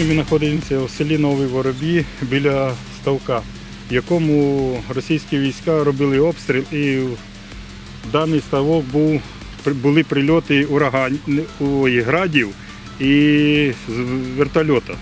Сьогодні ми знаходимося у селі Новий Воробі біля ставка, в якому російські війська робили обстріл і в даний ставок був, були прильоти ураган, ой, градів і з вертольота.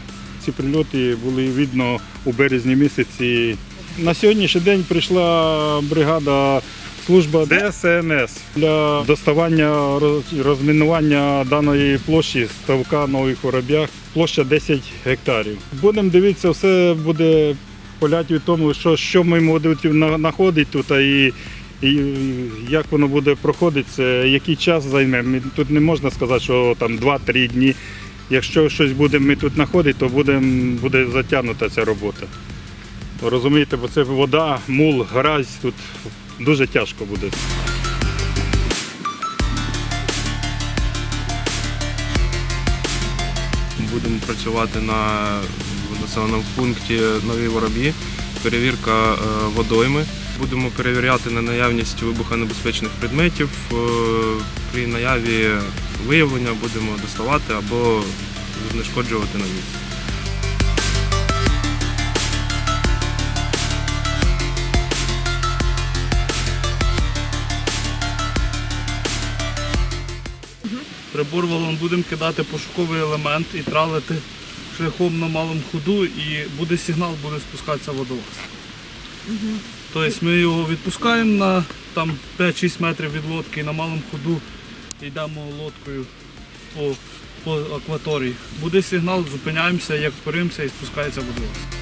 Ці прильоти були видно у березні місяці. На сьогоднішній день прийшла бригада служба ДСНС для доставання розмінування даної площі ставка Нових Воробях. Площа 10 гектарів. Будемо дивитися, все буде поляти від тому, що, що ми будемо знаходити тут і, і як воно буде проходити, який час займе. Тут не можна сказати, що там 2-3 дні. Якщо щось будемо ми тут знаходити, то будем, буде затягнута ця робота. Розумієте, бо це вода, мул, гразь, тут дуже тяжко буде. Будемо працювати на населеному пункті Нові Воробі. Перевірка е, водойми. Будемо перевіряти на наявність вибухонебезпечних предметів. Е, При наяві виявлення будемо доставати або знешкоджувати на місці. Приборвалом будемо кидати пошуковий елемент і тралити шляхом на малому ходу, і буде сигнал, буде спускатися водолаз. Тобто ми його відпускаємо на там, 5-6 метрів від лодки і на малому ходу йдемо лодкою по, по акваторії. Буде сигнал, зупиняємося, як впоримося і спускається водолаз.